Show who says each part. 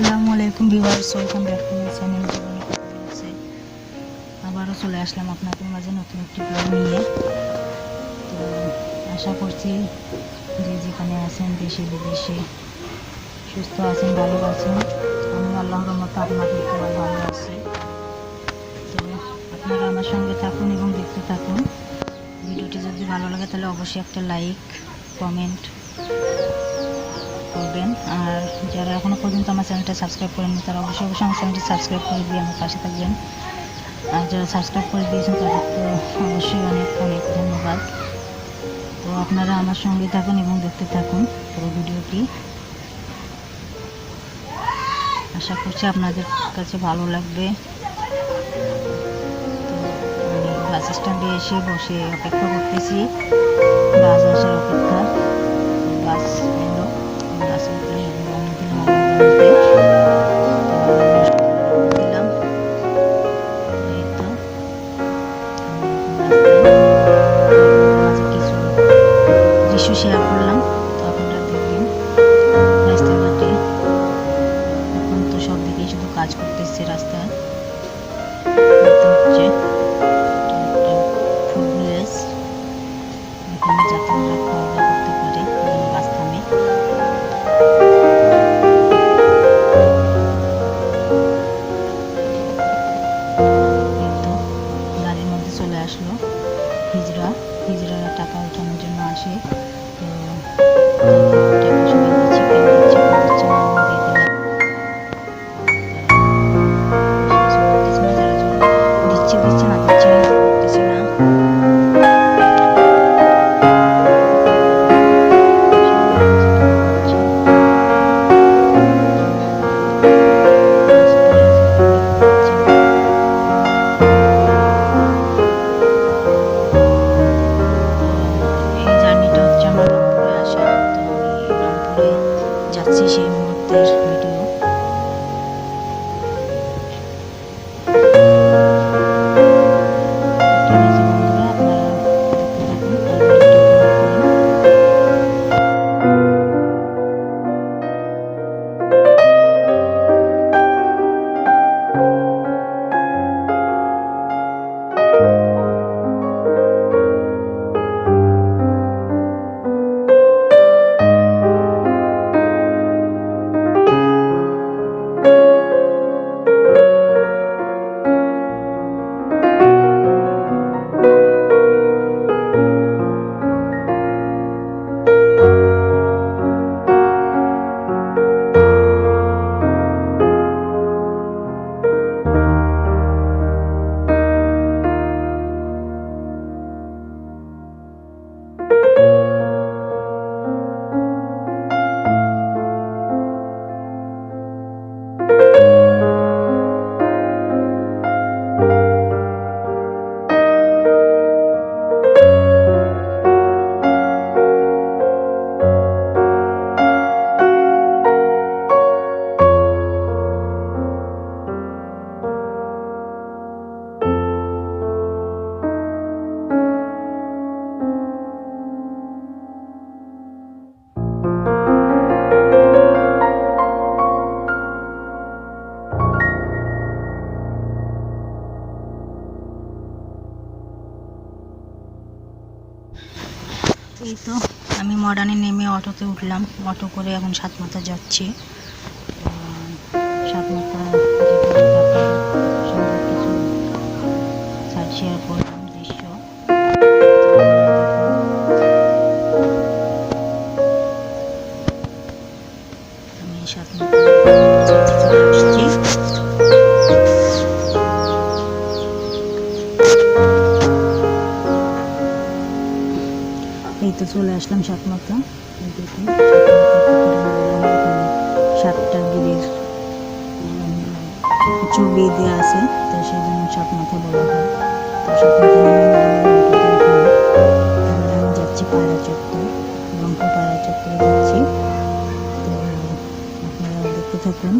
Speaker 1: আসসালামু আলাইকুম viewers, welcome back to my channel আবারও চলে আসলাম আপনাদের মাঝে নতুন একটি ব্লগ নিয়ে। তো আশা করছি যে যেখানে আছেন দেশে, বিদেশে সুস্থ আছেন, ভালো আছেন, আমি আল্লাহর মতো আপনাদের সবাই ভালো আছি। তো আপনারা আমার সঙ্গে থাকুন এবং দেখতে থাকুন। ভিডিওটি যদি ভালো লাগে তাহলে অবশ্যই একটা লাইক, কমেন্ট করবেন। আর যারা এখনও পর্যন্ত আমার চ্যানেলটা সাবস্ক্রাইব করেননি, তারা অবশ্যই অবশ্যই আমার চ্যানেলটি সাবস্ক্রাইব করে দিয়ে আমার পাশে থাকবেন। আর যারা সাবস্ক্রাইব করে দিয়েছেন, তাদের তো অবশ্যই অনেক অনেক ধন্যবাদ। তো আপনারা আমার সঙ্গে থাকুন এবং দেখতে থাকুন পুরো ভিডিওটি। আশা করছি আপনাদের কাছে ভালো লাগবে। তো আমি বাস স্ট্যান্ডে এসে বসে অপেক্ষা করতেছি। বাস আসার অপেক্ষা। বাস এই তো, আমি মডার্নে নেমে অটোতে উঠলাম। অটো করে এখন যাচ্ছি। সঙ্গে কিছু সাইড শেয়ার করলাম দৃশ্য। আমি সাতমাথা চলে তো চলে আসলাম এই দেখুন সাতটা গিরির ছবি দেওয়া আছে, তো সেই জন্য সাতমাথা বলা হয়। তো আমি যাচ্ছি পায়রা চত্বর, রংপুর পায়রা চত্বরে যাচ্ছি। তো আপনারা দেখতে থাকুন।